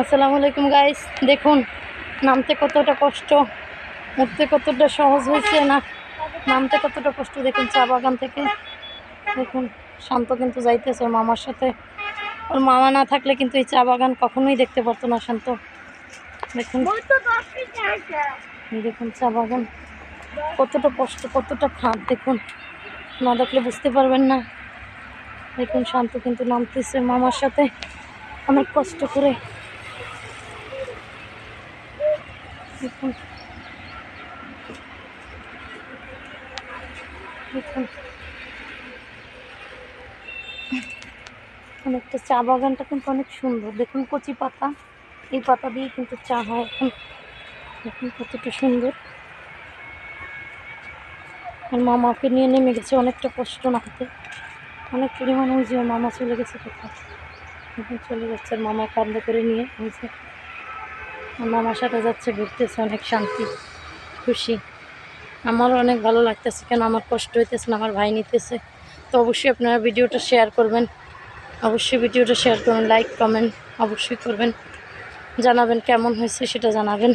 আসসালামু আলাইকুম গাইস দেখুন, নামতে কতটা কষ্ট। উঠতে কতটা সহজ হয়েছে না? নামতে কতটা কষ্ট, দেখুন, চা বাগান থেকে। দেখুন, শান্ত কিন্তু যাইতেছে ওর মামার সাথে। ওর মামা না থাকলে কিন্তু এই চা বাগান কখনোই দেখতে পারতো না শান্ত। দেখুন দেখুন চা বাগান। কতটা কষ্ট, কতটা খাদ, দেখুন। না দেখলে বুঝতে পারবেন না। দেখুন, শান্ত কিন্তু নামতেছে মামার সাথে। অনেক কষ্ট করে। দেখুন। অনেকটা চা বাগানটা কিন্তু অনেক সুন্দর। দেখুন কচি পাতা। এই পাতা দিয়ে কিন্তু চা হয় এখন। দেখুন কতটা সুন্দর। আর মামাকে নিয়ে নেমে গেছে অনেকটা কষ্ট নামতে অনেক পরিমাণ ওই যে মামা চলে গেছে এখন চলে যাচ্ছে মামা কান্দে করে নিয়ে মামার সাথে যাচ্ছে ঘুরতেছে, অনেক শান্তি, খুশি। আমারও অনেক ভালো লাগতেছে, কেন আমার কষ্ট হইতেছে না, আমার ভাই নিতেছে। তো অবশ্যই আপনারা ভিডিওটা শেয়ার করবেন। অবশ্যই ভিডিওটা শেয়ার করবেন লাইক কমেন্ট অবশ্যই করবেন। জানাবেন কেমন হয়েছে সেটা জানাবেন।